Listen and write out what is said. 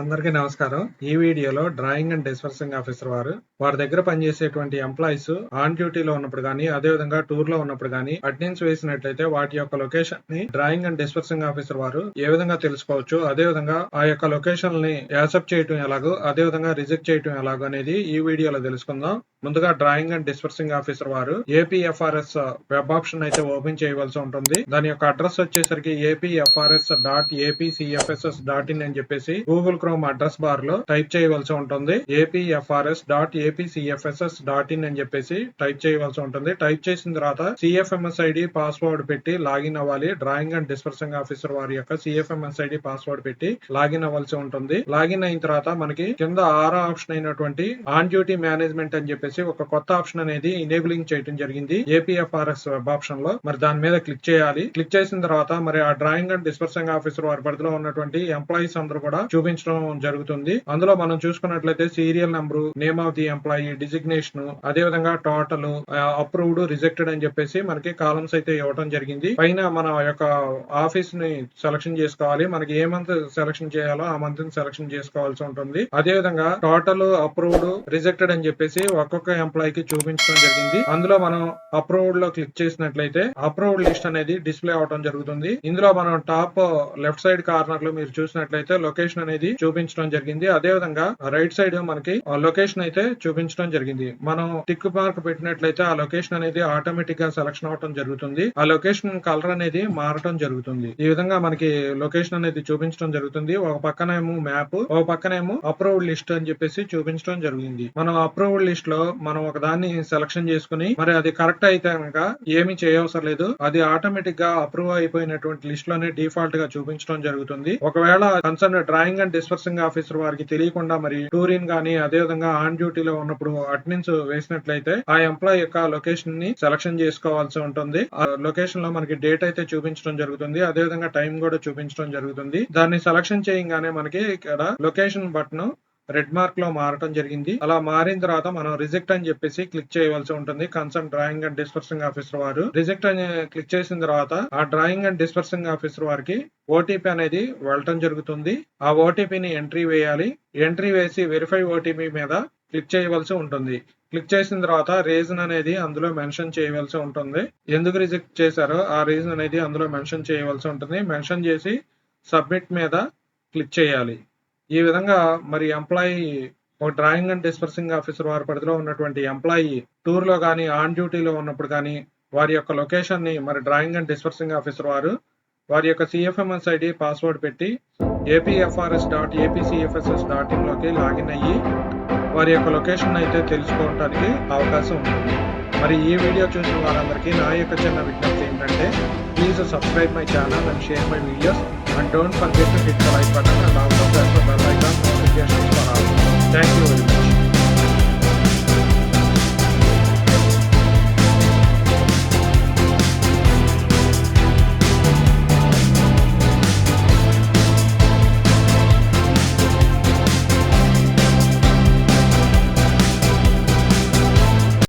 అందరికీ నమస్కారం. ఈ వీడియోలో డ్రాయింగ్ అండ్ డిస్పర్సింగ్ ఆఫీసర్ వారు వారి దగ్గర పనిచేసేటువంటి ఎంప్లాయీస్ ఆన్ డ్యూటీలో ఉన్నప్పుడు కానీ అదే విధంగా టూర్లో ఉన్నప్పుడు కానీ అటెండెన్స్ వేసినట్లయితే వాటి యొక్క లొకేషన్ని డ్రాయింగ్ అండ్ డిస్పర్సింగ్ ఆఫీసర్ వారు ఏ విధంగా తెలుసుకోవచ్చు అదే విధంగా ఆ యొక్క లొకేషన్ని యాక్సెప్ట్ చేయటం ఎలాగో అదే విధంగా రిజెక్ట్ చేయటం ఎలాగో అనేది ఈ వీడియోలో తెలుసుకుందాం. ముందుగా డ్రాయింగ్ అండ్ డిస్పర్సింగ్ ఆఫీసర్ వారు ఏపీఎఫ్ఆర్ఎస్ వెబ్ ఆప్షన్ అయితే ఓపెన్ చేయవలసి ఉంటుంది. దాని యొక్క అడ్రస్ వచ్చేసరికి APFRS dot APCFSS dot in అని చెప్పేసి గూగుల్ క్రోమ్ అడ్రస్ బార్లో టైప్ చేయవలసి ఉంటుంది. APFRS dot A APCFSS dot in అని చెప్పేసి టైప్ చేయవలసి ఉంటుంది. టైప్ చేసిన తర్వాత సిఎఫ్ఎంఎస్ ఐడి పాస్వర్డ్ పెట్టి లాగిన్ అవ్వాలి. డ్రాయింగ్ అండ్ డిస్పర్సింగ్ ఆఫీసర్ వారి యొక్క సిఎఫ్ఎంఎస్ ఐడి పాస్వర్డ్ పెట్టి లాగిన్ అవ్వాల్సి ఉంటుంది. లాగిన్ అయిన తర్వాత మనకి కింద ఆరో ఆప్షన్ అయినటువంటి ఆన్ డ్యూటీ మేనేజ్మెంట్ అని చెప్పేసి ఒక కొత్త ఆప్షన్ అనేది ఇనేబులింగ్ చేయడం జరిగింది. ఏపీఎఫ్ఆర్ఎస్ వెబ్ ఆప్షన్లో. మరి దాని మీద క్లిక్ చేయాలి. క్లిక్ చేసిన తర్వాత మరి ఆ డ్రాయింగ్ అండ్ డిస్పర్సింగ్ ఆఫీసర్ వారి పరిధిలో ఉన్నటువంటి ఎంప్లాయీస్ అందరూ కూడా చూపించడం జరుగుతుంది. అందులో మనం చూసుకున్నట్లయితే serial number name of the employee designation అదే విధంగా టోటల్ అప్రూవ్డ్ రిజెక్టెడ్ అని చెప్పేసి మనకి కాలమ్స్ అయితే ఇవ్వడం జరిగింది. పైన మన యొక్క ఆఫీస్ని సెలక్షన్ చేసుకోవాలి. మనకి ఏ మంత్ సెలక్షన్ చేయాలో ఆ మంత్ని సెలక్షన్ చేసుకోవాల్సి ఉంటుంది. అదే విధంగా టోటల్ అప్రూవ్డ్ రిజెక్టెడ్ అని చెప్పేసి ఒక్కొక్క ఎంప్లాయీ కి చూపించడం జరిగింది. అందులో మనం అప్రూవ్డ్లో క్లిక్ చేసినట్లయితే అప్రూవ్డ్ లిస్ట్ అనేది డిస్ప్లే అవడం జరుగుతుంది. ఇందులో మనం టాప్ లెఫ్ట్ సైడ్ కార్నర్లో మీరు చూసినట్లయితే లొకేషన్ అనేది చూపించడం జరిగింది. అదే విధంగా రైట్ సైడ్ మనకి లొకేషన్ అయితే చూపించడం జరిగింది. మనం టిక్ మార్క్ పెట్టినట్లయితే ఆ లొకేషన్ అనేది ఆటోమేటిక్గా సెలక్షన్ అవటం జరుగుతుంది. ఆ లొకేషన్ కలర్ అనేది మారటం జరుగుతుంది. ఈ విధంగా మనకి లొకేషన్ అనేది చూపించడం జరుగుతుంది. ఒక పక్కనేమో మ్యాప్ ఒక పక్కనేమో అప్రూవ్డ్ లిస్ట్ అని చెప్పేసి చూపించడం జరిగింది. మనం అప్రూవ్డ్ లిస్ట్లో మనం ఒక దాన్ని సెలక్షన్ చేసుకుని మరి అది కరెక్ట్ అయితే కనుక ఏమి చేయవసరం లేదు. అది ఆటోమేటిక్గా అప్రూవ్ అయిపోయినటువంటి లిస్ట్లోనే డిఫాల్ట్గా చూపించడం జరుగుతుంది. ఒకవేళ concern drawing and dispersing officer వారికి తెలియకుండా మరి టూరిన్ గానీ అదే విధంగా ఆన్ డ్యూటీలో ఉన్నప్పుడు అటెండెన్స్ వేసినట్లయితే ఆ ఎంప్లాయ్ యొక్క లొకేషన్ని సెలక్షన్ చేసుకోవాల్సి ఉంటుంది. ఆ లొకేషన్లో మనకి డేట్ అయితే చూపించడం జరుగుతుంది. అదే విధంగా టైం కూడా చూపించడం జరుగుతుంది. దాన్ని సెలక్షన్ చేయగానే మనకి ఇక్కడ లొకేషన్ బటన్ రెడ్ మార్క్లో మారటం జరిగింది. అలా మారిన తర్వాత మనం రిజెక్ట్ అని చెప్పేసి క్లిక్ చేయవలసి ఉంటుంది. Concern drawing and dispersing officer వారు రిజెక్ట్ అని క్లిక్ చేసిన తర్వాత ఆ డ్రాయింగ్ అండ్ డిస్పర్సింగ్ ఆఫీసర్ వారికి ఓటీపీ అనేది వెళ్ళటం జరుగుతుంది. ఆ ఓటీపీని ఎంట్రీ వేయాలి. ఎంట్రీ వేసి వెరిఫై ఓటీపీ మీద క్లిక్ చేయవలసి ఉంటుంది. క్లిక్ చేసిన తర్వాత రీజన్ అనేది అందులో మెన్షన్ చేయవలసి ఉంటుంది. ఎందుకు రిజెక్ట్ చేశారో ఆ రీజన్ అనేది అందులో మెన్షన్ చేయవలసి ఉంటుంది. మెన్షన్ చేసి సబ్మిట్ మీద క్లిక్ చేయాలి. ఈ విధంగా మరి ఎంప్లాయీ ఒక డ్రాయింగ్ అండ్ డిస్పర్సింగ్ ఆఫీసర్ వారి పరిధిలో ఉన్నటువంటి ఎంప్లాయీ టూర్లో కానీ ఆన్ డ్యూటీలో ఉన్నప్పుడు కానీ వారి యొక్క లొకేషన్ని మరి డ్రాయింగ్ అండ్ డిస్పర్సింగ్ ఆఫీసర్ వారు వారి యొక్క సిఎఫ్ఎంఎస్ ఐడి పాస్వర్డ్ పెట్టి ఏపీఎఫ్ఆర్ఎస్ డాట్ ఏపీసీఎఫ్ఎస్ఎస్ డాట్ ఇన్లోకి లాగిన్ అయ్యి వారి యొక్క లొకేషన్ అయితే తెలుసుకోవడానికి అవకాశం ఉంటుంది. మరి ఈ వీడియో చూసిన వారందరికీ నా యొక్క చిన్న విజ్ఞప్తి ఏంటంటే please subscribe my channel and share my videos and don't forget to hit the like button and also press the bell icon notifications for all thank you very much